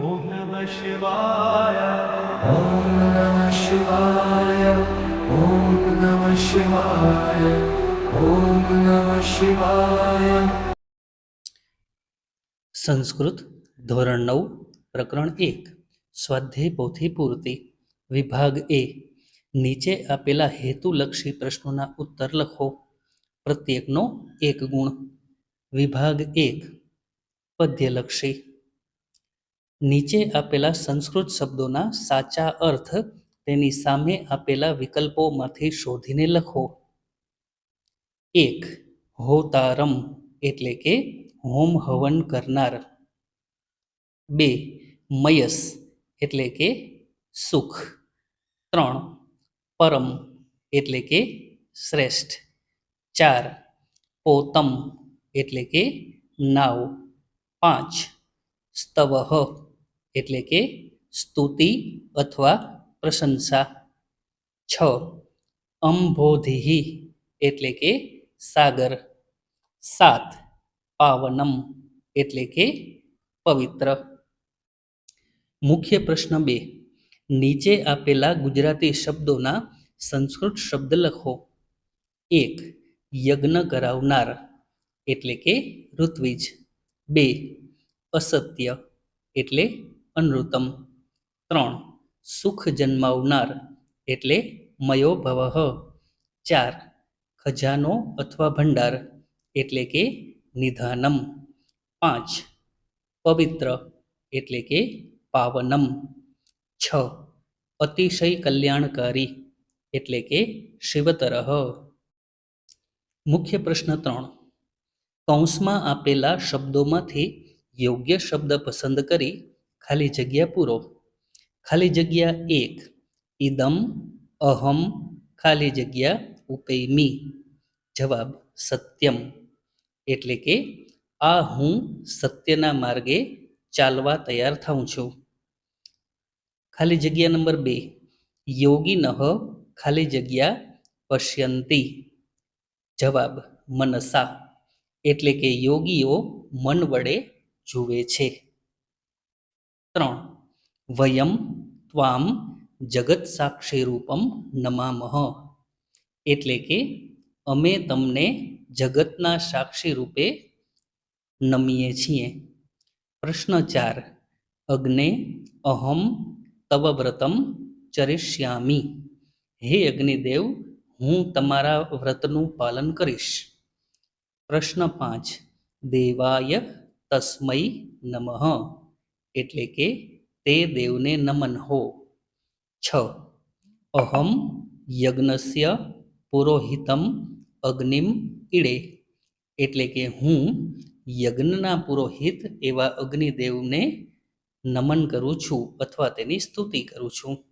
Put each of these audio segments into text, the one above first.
ॐ नमः शिवाय ॐ नमः शिवाय ॐ नमः शिवाय ॐ नमः शिवाय સંસ્કૃત ધોરણ નવ પ્રકરણ એક સ્વાધ્યાય પોથી પૂર્તિ વિભાગ એ નીચે આપેલા હેતુલક્ષી પ્રશ્નોના ઉત્તર લખો પ્રત્યેકનો એક ગુણ વિભાગ એક પદ્યલક્ષી નીચે આપેલા સંસ્કૃત શબ્દોના સાચા અર્થ તેની સામે આપેલા વિકલ્પોમાંથી શોધીને લખો. એક, હોતારમ એટલે કે હોમ હવન કરનાર. બે, મયસ એટલે કે સુખ. ત્રણ, પરમ એટલે કે શ્રેષ્ઠ. ચાર, પોતમ એટલે કે નાવ. પાંચ સ્તવહ એટલે કે સ્તુતિ અથવા પ્રશંસા. છ. અંબોધિ એટલે કે સાગર. સાત. પાવનમ એટલે કે પવિત્ર. મુખ્ય પ્રશ્ન બે. નીચે આપેલા ગુજરાતી શબ્દોના સંસ્કૃત શબ્દ લખો. એક. યજ્ઞ કરાવનાર એટલે કે ઋત્વિજ. બે. અસત્ય એટલે અનૃતમ. ત્રણ, સુખ જન્માવનાર એટલે મયો ભવઃ ચાર, ખજાનો અથવા ભંડાર એટલે કે નિધાનમ. પાંચ, પવિત્ર એટલે કે પાવનમ. છ, અતિશય કલ્યાણકારી એટલે કે શિવતરહ મુખ્ય પ્રશ્ન ત્રણ, કૌંસમાં આપેલા શબ્દોમાંથી યોગ્ય શબ્દ પસંદ કરી ખાલી જગ્યા પૂરો. ખાલી જગ્યા એક. ઇદમ અહમ, ખાલી જગ્યા ઉપૈમી જવાબ સત્યમ. એટલે કે, આ હું સત્યના માર્ગે ચાલવા તૈયાર થાઉં છું. ખાલી જગ્યા નંબર બે. યોગીનઃ ખાલી જગ્યા પશ્યંતી. જવાબ મનસા. એટલે કે યોગીઓ મન વડે જુએ છે. ત્રણ. વયમ ત્વામ જગત સાક્ષી રૂપમ નમામહ એટલે કે અમે તમને જગતના સાક્ષી રૂપે નમીએ છીએ. પ્રશ્ન ચાર. અગ્ને અહમ તવ વ્રતમ ચરિષ્યામી. હે અગ્નિદેવ, હું તમારા વ્રતનું પાલન કરીશ. પ્રશ્ન પાંચ. દેવાય તસ્મૈ નમઃ. એટલે કે તે દેવને નમન હો. છ. અહમ યજ્ઞસ્ય પુરોહિતમ અગ્નિમ ઈડે એટલે કે હું યજ્ઞના પુરોહિત એવા અગ્નિદેવને નમન કરું છું અથવા તેની સ્તુતિ કરું છું.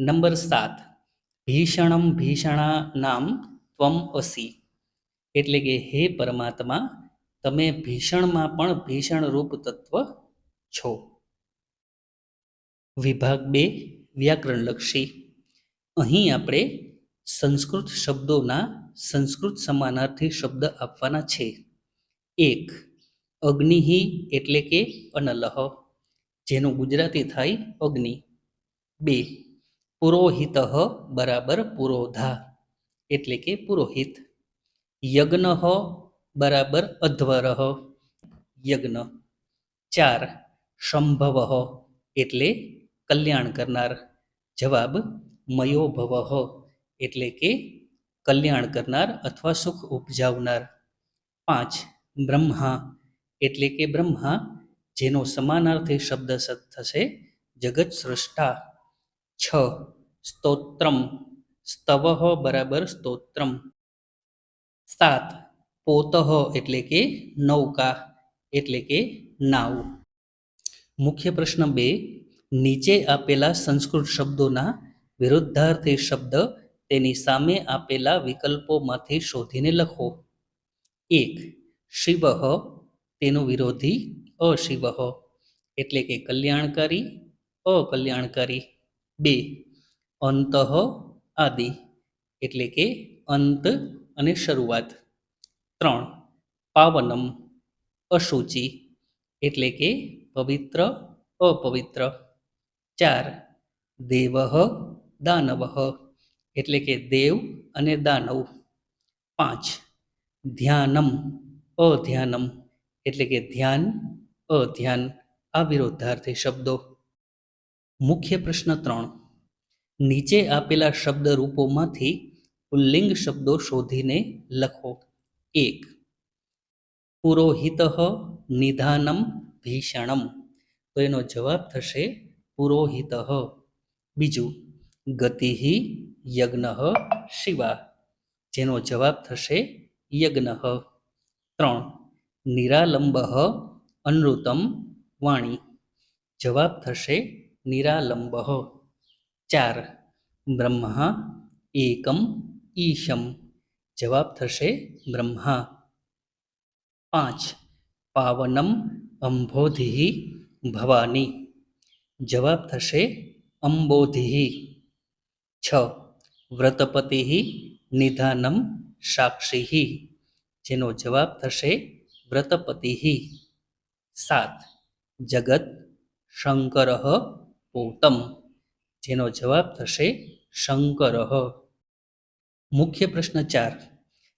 નંબર સાત. ભીષણમ ભીષણા નામ ત્વમ અસી. એટલે કે હે પરમાત્મા, તમે ભીષણમાં પણ ભીષણ રૂપ તત્વ છો. વિભાગ બે, વ્યાકરણલક્ષી. અહીં આપણે સંસ્કૃત શબ્દોના સંસ્કૃત સમાનાર્થી શબ્દ આપવાના છે. એક, અગ્નિહિ એટલે કે અનલહ, જેનું ગુજરાતી થાય અગ્નિ. બે, પુરોહિત બરાબર પુરોધા એટલે કે પુરોહિત. યજ્ઞ બરાબર અધ્વરહ યજ્ઞ. ચાર સંભવ એટલે કલ્યાણ કરનાર જવાબ મયો ભવઃ એટલે કે કલ્યાણ કરનાર અથવા સુખ ઉપજાવનાર પાંચ બ્રહ્મા એટલે કે બ્રહ્મા જેનો સમાનાર્થી શબ્દ સ- થશે જગત સૃષ્ટા છ સ્તોત્રમ સ્તવ બરાબર સ્તોત્રમ સાત પોતઃ એટલે કે નૌકા એટલે કે નાવ મુખ્ય પ્રશ્ન બે, નીચે આપેલા સંસ્કૃત શબ્દોના વિરુદ્ધાર્થી શબ્દ તેની સામે આપેલા વિકલ્પોમાંથી શોધીને લખો. એક, શિવ તેનો વિરોધી અશિવ એટલે કે કલ્યાણકારી, અકલ્યાણકારી. બે, અંત આદિ, એટલે કે અંત અને શરૂઆત. ત્રણ, પાવનમ, અશુચિ, એટલે કે પવિત્ર, અપવિત્ર. ચાર, દેવ, દાનવ. એટલે કે દેવ અને દાનવ. પાંચ, ધ્યાનમ, અધ્યાનમ. એટલે કે ધ્યાન, અધ્યાન. આ વિરોધાર્થી શબ્દો. મુખ્ય પ્રશ્ન ત્રણ. નીચે આપેલા શબ્દ રૂપોમાંથી પુલ્લિંગ શબ્દો શોધીને લખો. એક, પુરોહિત નિધાનમ ભીષણમ. તો એનો જવાબ થશે પુરોહિત. બીજું, ગતિ યજ્ઞ શિવા. જેનો જવાબ થશે યજ્ઞ. ત્રણ, નિરાલંબ અનૃતમ વાણી. જવાબ થશે નિરાલંબ. ચાર, બ્રહ્મા એકમ ઈશમ. જવાબ થશે બ્રહ્મા. પાંચ, પાવનમ અંબોધિ ભવાની। જવાબ થશે અંબોધિ। છ. વ્રતપતિ નિધાનમ સાક્ષી। જેનો જવાબ થશે વ્રતપતિ। સાત. જગત શંકર પોતમ। જેનો જવાબ થશે શંકર। મુખ્ય પ્રશ્ન ચાર.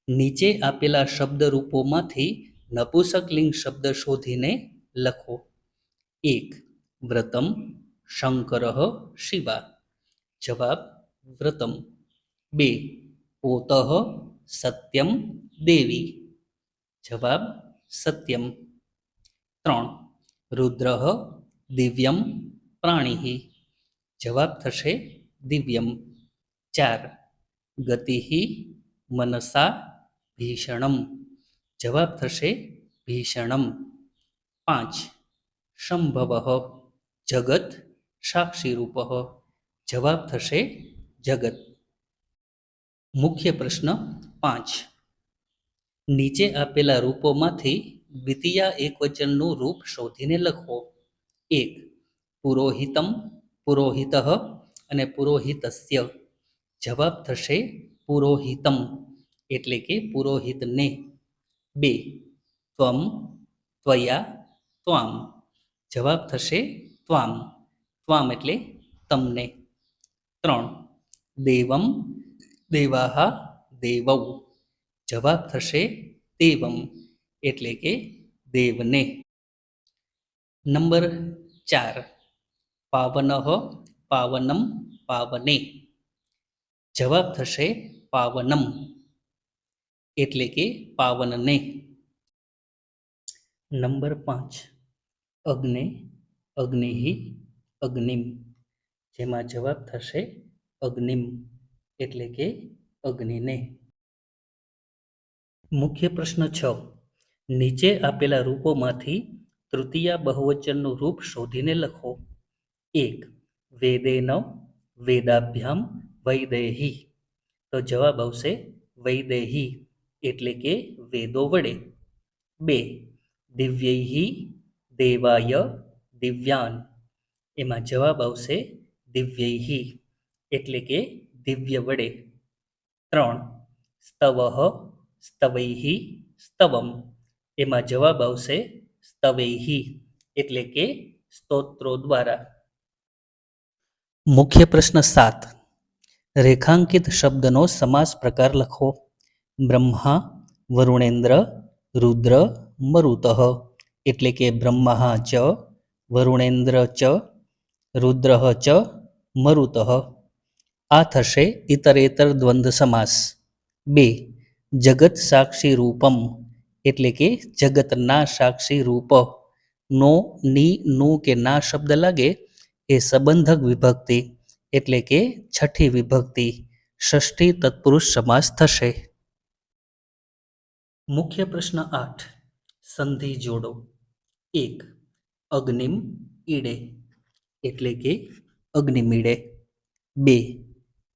નીચે આપેલા શબ્દરૂપોમાંથી નપુસકલિંગ શબ્દ શોધીને લખો. એક, વ્રતમ, શંકર શિવા. જવાબ, વ્રતમ. બે, પોત, સત્યમ, દેવી. જવાબ, સત્યમ. ત્રણ, રુદ્ર, દિવ્યમ, પ્રાણી. જવાબ થશે, દિવ્યમ. ચાર, ગતિ, મનસા, ભીષણમ. જવાબ થશે, ભીષણમ. પાંચ. સંભવ જગત સાક્ષીરૂપ. જવાબ થશે જગત. મુખ્ય પ્રશ્ન પાંચ. નીચે આપેલા રૂપોમાંથી દ્વિતીય એકવચનનું રૂપ શોધીને લખો. એક. પુરોહિતમ, પુરોહિત અને પુરોહિતસ્ય. જવાબ થશે પુરોહિતમ, એટલે કે પુરોહિતને. બે. ત્વમ, ત્વયા ત્વામ. જવાબ થશે ત્વામ. ત્વામ એટલે તમને. ત્રણ. દેવમ દેવાહ દેવૌ. જવાબ થશે દેવમ એટલે કે દેવને. નંબર ચાર. પાવન પાવનમ પાવને. જવાબ થશે પાવનમ એટલે કે પાવનને. નંબર પાંચ. અગ્ને, અગ્નિહિ, અગ્નિમ. જેમાં જવાબ થશે અગ્નિમ, એટલે કે અગ્નિને. મુખ્ય પ્રશ્ન છ. નીચે આપેલા રૂપોમાંથી તૃતીય બહુવચનનું રૂપ શોધીને લખો. એક વેદેન વેદાભ્યામ, વૈદેહી. તો જવાબ આવશે વૈદેહી, એટલે કે વેદો વડે. બે, દિવ્યૈહી દેવાય દિવ્યાન. એમાં જવાબ આવશે દિવ્યૈહી, એટલે કે દિવ્ય વડે. ત્રણ, સ્તવઃ, સ્તવૈહી, સ્તવમ. એમાં જવાબ આવશે સ્તવૈહી, એટલે કે સ્તોત્રો દ્વારા. મુખ્ય પ્રશ્ન સાત, રેખાંકિત શબ્દનો સમાસ પ્રકાર લખો. બ્રહ્મા, વરુણેન્દ્ર, રુદ્ર, મરુતઃ. એટલે કે બ્રહ્મા ચ, વરુણેન્દ્ર ચ, રુદ્ર ચ, મરુતઃ. આ થશે ઇતરેતર દ્વંદ્વ સમાસ. બે, જગત સાક્ષી રૂપમ, એટલે કે જગતના સાક્ષી રૂપ. નો, ની, નું કે ના શબ્દ લાગે એ સંબંધક વિભક્તિ, એટલે કે છઠ્ઠી વિભક્તિ. ષષ્ઠી તત્પુરુષ સમાસ થશે. મુખ્ય પ્રશ્ન આઠ. સંધિ જોડો. એક અગ્નિમ ઈડે એટલે કે અગ્નિમીડે. બે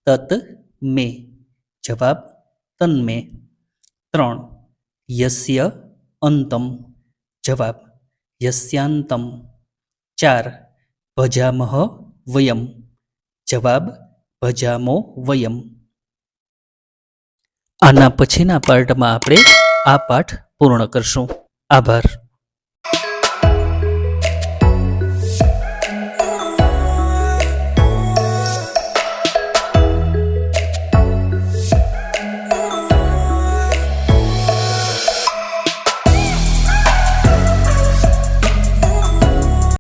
તત મે જવાબ તન્મે. ત્રણ યસ્ય અંતમ જવાબ યસ્યાંતમ. ચાર ભજામહ વયમ જવાબ ભજામો વયમ. આના પછીના પાર્ટમાં આપણે આ પાઠ પૂર્ણ કરશું. આભાર.